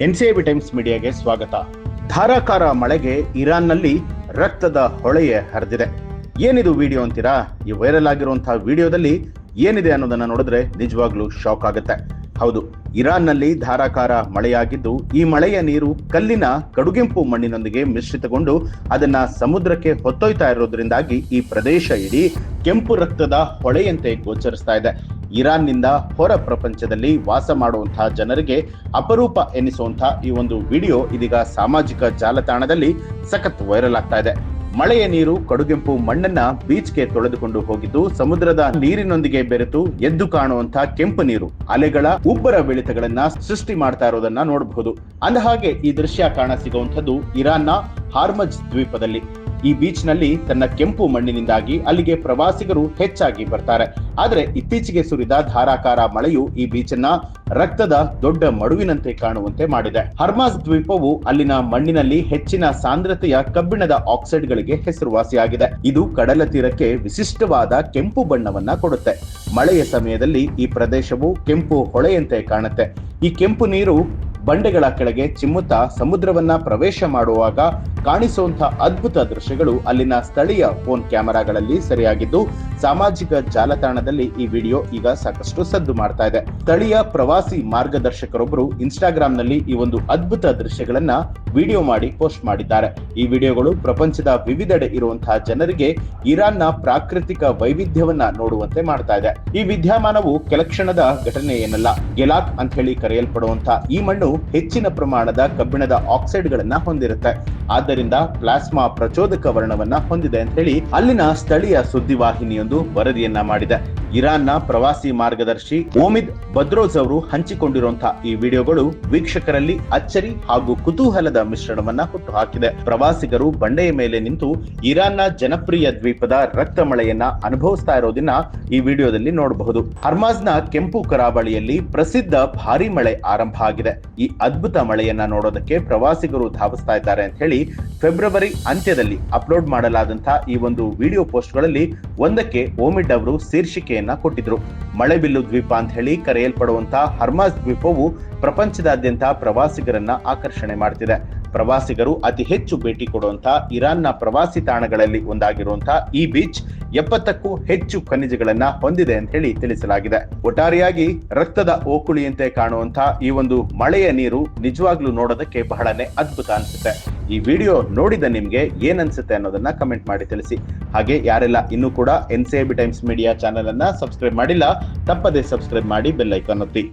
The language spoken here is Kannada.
ಎನ್ಸಿಎಬಿ ಟೈಮ್ಸ್ ಮೀಡಿಯಾಗೆ ಸ್ವಾಗತ. ಧಾರಾಕಾರ ಮಳೆಗೆ ಇರಾನ್ನಲ್ಲಿ ರಕ್ತದ ಹೊಳೆಯ ಹರಿದಿದೆ. ಏನಿದು ವಿಡಿಯೋ ಅಂತೀರಾ? ಈ ವೈರಲ್ ಆಗಿರುವಂತಹ ವಿಡಿಯೋದಲ್ಲಿ ಏನಿದೆ ಅನ್ನೋದನ್ನ ನೋಡಿದ್ರೆ ನಿಜವಾಗ್ಲೂ ಶಾಕ್ ಆಗುತ್ತೆ. ಹೌದು. ಇರಾನ್ನಲ್ಲಿ ಧಾರಾಕಾರ ಮಳೆಯಾಗಿದ್ದು, ಈ ಮಳೆಯ ನೀರು ಕಲ್ಲಿನ ಕಡುಗೆಂಪು ಮಣ್ಣಿನೊಂದಿಗೆ ಮಿಶ್ರಿತಗೊಂಡು ಅದನ್ನ ಸಮುದ್ರಕ್ಕೆ ಹೊತ್ತೊಯ್ತಾ ಇರೋದ್ರಿಂದಾಗಿ ಈ ಪ್ರದೇಶ ಇಡೀ ಕೆಂಪು ರಕ್ತದ ಹೊಳೆಯಂತೆ ಗೋಚರಿಸ್ತಾ ಇದೆ. ಇರಾನ್ನಿಂದ ಹೊರ ಪ್ರಪಂಚದಲ್ಲಿ ವಾಸ ಮಾಡುವಂತಹ ಜನರಿಗೆ ಅಪರೂಪ ಎನಿಸುವಂತಹ ಈ ಒಂದು ವಿಡಿಯೋ ಇದೀಗ ಸಾಮಾಜಿಕ ಜಾಲತಾಣದಲ್ಲಿ ಸಖತ್ ವೈರಲ್ ಆಗ್ತಾ ಇದೆ. ಮಳೆಯ ನೀರು, ಕಡುಗೆಂಪು ಮಣ್ಣನ್ನ ಬೀಚ್ಗೆ ತೊಳೆದುಕೊಂಡು ಹೋಗಿದ್ದು ಸಮುದ್ರದ ನೀರಿನೊಂದಿಗೆ ಬೆರೆತು ಎದ್ದು ಕಾಣುವಂತಹ ಕೆಂಪು ನೀರು. ಅಲೆಗಳ ಉಬ್ಬರ ಬೆಳಿತಗಳನ್ನ ಸೃಷ್ಟಿ ಮಾಡ್ತಾ ಇರೋದನ್ನ ನೋಡಬಹುದು. ಅಂದಹಾಗೆ ಈ ದೃಶ್ಯ ಕಾಣ ಸಿಗುವಂತದ್ದು ಇರಾನ್ನ ಹಾರ್ಮಜ್ ದ್ವೀಪದಲ್ಲಿ. ಈ ಬೀಚ್ನಲ್ಲಿ ತನ್ನ ಕೆಂಪು ಮಣ್ಣಿನಿಂದಾಗಿ ಅಲ್ಲಿಗೆ ಪ್ರವಾಸಿಗರು ಹೆಚ್ಚಾಗಿ ಬರ್ತಾರೆ. ಆದರೆ ಇತ್ತೀಚೆಗೆ ಸುರಿದ ಧಾರಾಕಾರ ಮಳೆಯು ಈ ಬೀಚನ್ನ ರಕ್ತದ ದೊಡ್ಡ ಮಡುವಿನಂತೆ ಕಾಣುವಂತೆ ಮಾಡಿದೆ. ಹರ್ಮಾಸ್ ದ್ವೀಪವು ಅಲ್ಲಿನ ಮಣ್ಣಿನಲ್ಲಿ ಹೆಚ್ಚಿನ ಸಾಂದ್ರತೆಯ ಕಬ್ಬಿಣದ ಆಕ್ಸೈಡ್ಗಳಿಗೆ ಹೆಸರುವಾಸಿಯಾಗಿದೆ. ಇದು ಕಡಲ ತೀರಕ್ಕೆ ವಿಶಿಷ್ಟವಾದ ಕೆಂಪು ಬಣ್ಣವನ್ನ ಕೊಡುತ್ತೆ. ಮಳೆಯ ಸಮಯದಲ್ಲಿ ಈ ಪ್ರದೇಶವು ಕೆಂಪು ಹೊಳೆಯಂತೆ ಕಾಣುತ್ತೆ. ಈ ಕೆಂಪು ನೀರು ಬಂಡೆಗಳ ಕೆಳಗೆ ಚಿಮ್ಮುತ್ತಾ ಸಮುದ್ರವನ್ನ ಪ್ರವೇಶ ಮಾಡುವಾಗ ಕಾಣಿಸುವಂತಹ ಅದ್ಭುತ ದೃಶ್ಯಗಳು ಅಲ್ಲಿನ ಸ್ಥಳೀಯ ಫೋನ್ ಕ್ಯಾಮೆರಾಗಳಲ್ಲಿ ಸರಿಯಾಗಿದ್ದು, ಸಾಮಾಜಿಕ ಜಾಲತಾಣದಲ್ಲಿ ಈ ವಿಡಿಯೋ ಈಗ ಸಾಕಷ್ಟು ಸದ್ದು ಮಾಡ್ತಾ ಇದೆ. ಸ್ಥಳೀಯ ಪ್ರವಾಸಿ ಮಾರ್ಗದರ್ಶಕರೊಬ್ಬರು ಇನ್ಸ್ಟಾಗ್ರಾಮ್ನಲ್ಲಿ ಈ ಒಂದು ಅದ್ಭುತ ದೃಶ್ಯಗಳನ್ನ ವಿಡಿಯೋ ಮಾಡಿ ಪೋಸ್ಟ್ ಮಾಡಿದ್ದಾರೆ. ಈ ವಿಡಿಯೋಗಳು ಪ್ರಪಂಚದ ವಿವಿಧೆಡೆ ಇರುವಂತಹ ಜನರಿಗೆ ಇರಾನ್ನ ಪ್ರಾಕೃತಿಕ ವೈವಿಧ್ಯವನ್ನ ನೋಡುವಂತೆ ಮಾಡ್ತಾ ಇದೆ. ಈ ವಿದ್ಯಮಾನವು ಕೆಲಕ್ಷಣದ ಘಟನೆ ಏನಲ್ಲ ಗೆಲಾಕ್ ಅಂತ ಹೇಳಿ ಕರೆಯಲ್ಪಡುವಂತಹ ಈ ಮಣ್ಣು ಹೆಚ್ಚಿನ ಪ್ರಮಾಣದ ಕಬ್ಬಿಣದ ಆಕ್ಸೈಡ್ ಗಳನ್ನ ಹೊಂದಿರುತ್ತೆ. ಆದ್ದರಿಂದ ಪ್ಲಾಸ್ಮಾ ಪ್ರಚೋದಕ ವರ್ಣವನ್ನ ಹೊಂದಿದೆ ಅಂತ ಹೇಳಿ ಅಲ್ಲಿನ ಸ್ಥಳೀಯ ಸುದ್ದಿವಾಹಿನಿಯೊಂದು ವರದಿಯನ್ನ ಮಾಡಿದೆ. ಇರಾನ್ನ ಪ್ರವಾಸಿ ಮಾರ್ಗದರ್ಶಿ ಓಮಿದ್ ಬದ್ರೋಜ್ ಅವರು ಹಂಚಿಕೊಂಡಿರುವಂತಹ ಈ ವಿಡಿಯೋಗಳು ವೀಕ್ಷಕರಲ್ಲಿ ಅಚ್ಚರಿ ಹಾಗೂ ಕುತೂಹಲದ ಮಿಶ್ರಣವನ್ನ ಹುಟ್ಟು ಹಾಕಿದೆ ಪ್ರವಾಸಿಗರು ಬಂಡೆಯ ಮೇಲೆ ನಿಂತು ಇರಾನ್ನ ಜನಪ್ರಿಯ ದ್ವೀಪದ ರಕ್ತ ಮಳೆಯನ್ನ ಅನುಭವಿಸ್ತಾ ಇರೋದನ್ನ ಈ ವಿಡಿಯೋದಲ್ಲಿ ನೋಡಬಹುದು. ಹರ್ಮಾಜ್ನ ಕೆಂಪು ಕರಾವಳಿಯಲ್ಲಿ ಪ್ರಸಿದ್ಧ ಭಾರಿ ಮಳೆ ಆರಂಭ ಆಗಿದೆ. ಈ ಅದ್ಭುತ ಮಳೆಯನ್ನ ನೋಡೋದಕ್ಕೆ ಪ್ರವಾಸಿಗರು ಧಾವಿಸ್ತಾ ಇದ್ದಾರೆ ಅಂತ ಹೇಳಿ ಫೆಬ್ರವರಿ ಅಂತ್ಯದಲ್ಲಿ ಅಪ್ಲೋಡ್ ಮಾಡಲಾದಂತಹ ಈ ಒಂದು ವಿಡಿಯೋ ಪೋಸ್ಟ್ಗಳಲ್ಲಿ ಒಂದಕ್ಕೆ ಓಮಿಡ್ ಅವರು ಶೀರ್ಷಿಕೆಯನ್ನ ಕೊಟ್ಟಿದ್ರು. ಮಳೆಬಿಲ್ಲು ದ್ವೀಪ ಅಂತ ಹೇಳಿ ಕರೆಯಲ್ಪಡುವಂತಹ ಹರ್ಮಾಸ್ ದ್ವೀಪವು ಪ್ರಪಂಚದಾದ್ಯಂತ ಪ್ರವಾಸಿಗರನ್ನ ಆಕರ್ಷಣೆ ಮಾಡ್ತಿದೆ. ಪ್ರವಾಸಿಗರು ಅತಿ ಹೆಚ್ಚು ಭೇಟಿ ಕೊಡುವಂತಹ ಇರಾನ್ನ ಪ್ರವಾಸಿ ತಾಣಗಳಲ್ಲಿ ಒಂದಾಗಿರುವಂತಹ ಈ ಬೀಚ್ ಎಪ್ಪತ್ತಕ್ಕೂ ಹೆಚ್ಚು ಖನಿಜಗಳನ್ನ ಹೊಂದಿದೆ ಅಂತ ಹೇಳಿ ತಿಳಿಸಲಾಗಿದೆ. ಒಟ್ಟಾರೆಯಾಗಿ ರಕ್ತದ ಓಕುಳಿಯಂತೆ ಕಾಣುವಂತಹ ಈ ಒಂದು ಮಳೆಯ ನೀರು ನಿಜವಾಗ್ಲೂ ನೋಡೋದಕ್ಕೆ ಬಹಳನೇ ಅದ್ಭುತ ಅನ್ಸುತ್ತೆ. ಈ ವಿಡಿಯೋ ನೋಡಿದ ನಿಮಗೆ ಏನ್ ಅನ್ಸುತ್ತೆ ಅನ್ನೋದನ್ನ ಕಮೆಂಟ್ ಮಾಡಿ ತಿಳಿಸಿ. ಹಾಗೆ ಯಾರೆಲ್ಲ ಇನ್ನೂ ಕೂಡ N C B times media channel ಅನ್ನ ಸಬ್ಸ್ಕ್ರೈಬ್ ಮಾಡಿಲ್ಲ, ತಪ್ಪದೆ ಸಬ್ಸ್ಕ್ರೈಬ್ ಮಾಡಿ ಬೆಲ್ ಐಕಾನ್ ಒತ್ತಿ.